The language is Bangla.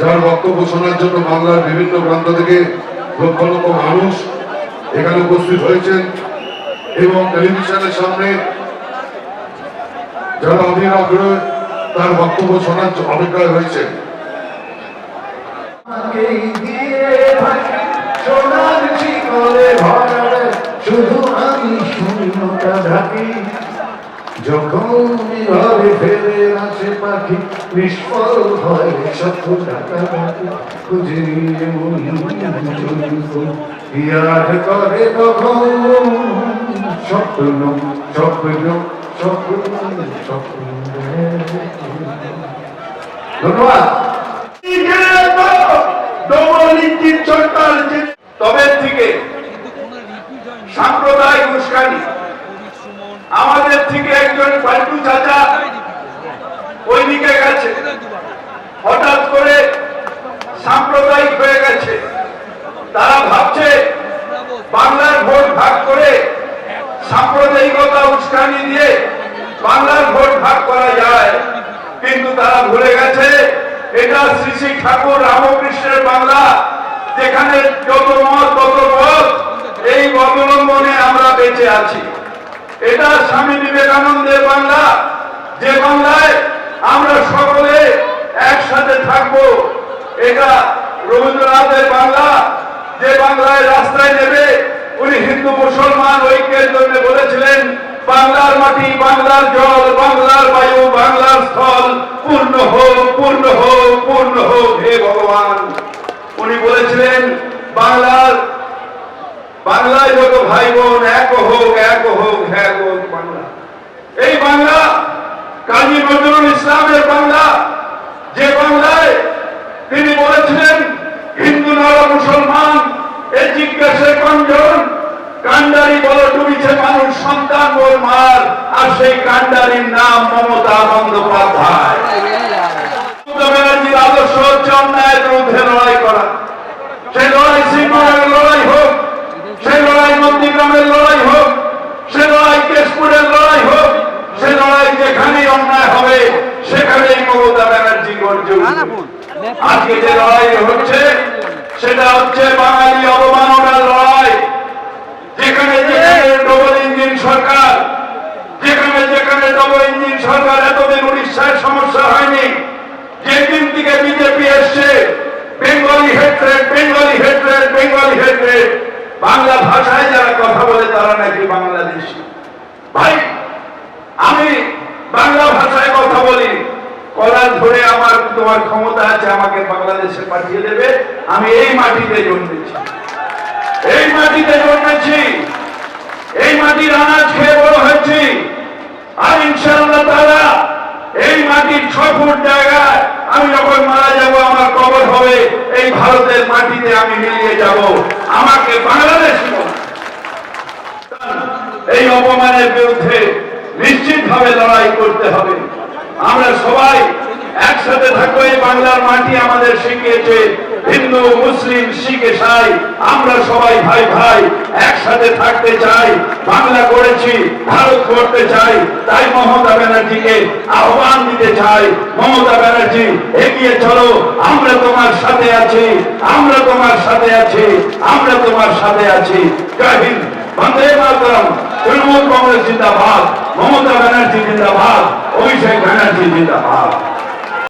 যার বক্তব্য শোনার জন্য বাংলার বিভিন্ন প্রান্ত থেকে লক্ষ লক্ষ মানুষ এখানে উপস্থিত হয়েছেন এবং টেলিভিশনের সামনে যারা অধীর আগ্রহে তার বক্তব্য শোনার অপেক্ষায় ঢাকি। যখন নিষ্ফল হয় শত টাকা খুঁজে নিয়ে ইয়াদ করে তখন স্বপ্ন স্বপ্ন স্বপ্ন স্বপ্ন। ধন্যবাদ। তবে থেকে সাম্প্রদায়িক উস্কানি। আমাদের থেকে একজন পাল্টু চাচা ওই দিকে গেছে। হঠাৎ করে সাম্প্রদায়িক হয়ে গেছে। তারা ভাবছে, বাংলার ভোট ভাগ করে সাম্প্রদায়িকতা উস্কানি দিয়ে বাংলার ভোট ভাগ করা যায়। কিন্তু তারা ভুলে গেছে, এটা শ্রী শ্রী ঠাকুর রামকৃষ্ণের বাংলা। যেখানে যত মত, তত পথ এই অবলম্বনে আমরা বেঁচে আছি। এটা স্বামী বিবেকানন্দের বাংলা। যে বাংলায় আমরা সকলে একসাথে থাকব। এটা রবীন্দ্রনাথের বাংলা। যে বাংলায় রাস্তায় নেবে, উনি হিন্দু মুসলমান ঐক্যের জন্য বলেছিলেন, বাংলার মাটি, বাংলার জল, বাংলার বায়ু, বাংলার স্থল, পূর্ণ হোক পূর্ণ হোক পূর্ণ হোক, হে ভগবান। উনি বলেছিলেন, বাংলার, বাংলায় যত ভাই বোন এক হোক এক হোক হোক বাংলা। এই বাংলা কাজী নজরুল ইসলামের বাংলা, যে বাংলায় তিনি বলেছিলেন, হিন্দু নর মুসলমান এই জিজ্ঞাসে কঞ্জন কান্ডারি বল ডুবিছে মানুষ, সন্তান ওর মার। আর সেই কান্ডারির নাম মমতা বন্দ্যোপাধ্যায় মমতা ব্যানার্জির আদর্শ হচ্ছে অন্যায়ের বিরুদ্ধে লড়াই করা সেই লড়াই শ্রীপুরের লড়াই হোক সেই লড়াই নন্দীগ্রামের লড়াই হোক সে লড়াই কেশপুরের লড়াই হোক সে লড়াই যেখানেই অন্যায় হবে সেখানেই মমতা ব্যানার্জি গর্জে উঠবে। আজকে যে লড়াই হচ্ছে, সেটা হচ্ছে বাঙালি অবমাননার লড়াই। যেখানে যেখানে ডবল ইঞ্জিন সরকার, যেখানে যেখানে ডবল ইঞ্জিন সরকার, এতদিন উড়িষ্যার সমস্যা হয়নি। যেদিন থেকে বিজেপি এসছে, Bengali hatred Bengali hatred Bengali hatred Bangla ভাষায় যারা কথা বলে তারা নাকি বাংলাদেশি ভাই আমি বাংলা ভাষায় কথা বলি কলার ধরে আমার তোমার ক্ষমতা আছে, আমাকে বাংলাদেশে পাঠিয়ে দেবে। আমি এই মাটিতে জন্মেছি এই মাটিতে জন্মেছি এই মাটির আনাজ খেয়ে বড় হয়েছি আর ইনশাআল্লাহ তারা এই মাটির ছ ফুট জায়গায় আমি যখন মারা যাব, আমার কবর হবে, এই ভারতের মাটিতে আমি মিলিয়ে যাব। আমাকে বাংলাদেশ এই অপমানের বিরুদ্ধে নিশ্চিতভাবে লড়াই করতে হবে। আমরা সবাই একসাথে থাকব এই বাংলার মাটি আমাদের শিখিয়েছে। হিন্দু, মুসলিম, শিখ, ইসাই, আমরা সবাই ভাই ভাই একসাথে থাকতে চাই, বাংলা করেছি ভারত করতে চাই। তাই মমতা ব্যানার্জিকে আহ্বান দিতে চাই, মমতা ব্যানার্জি, এগিয়ে চলো, আমরা তোমার সাথে আছি, আমরা তোমার সাথে আছি, আমরা তোমার সাথে আছি। হিন্দ, বন্দে মাতরম, তৃণমূল কংগ্রেস জিন্দাবাদ, মমতা ব্যানার্জি জিন্দাবাদ, অভিষেক ব্যানার্জি জিন্দাবাদ।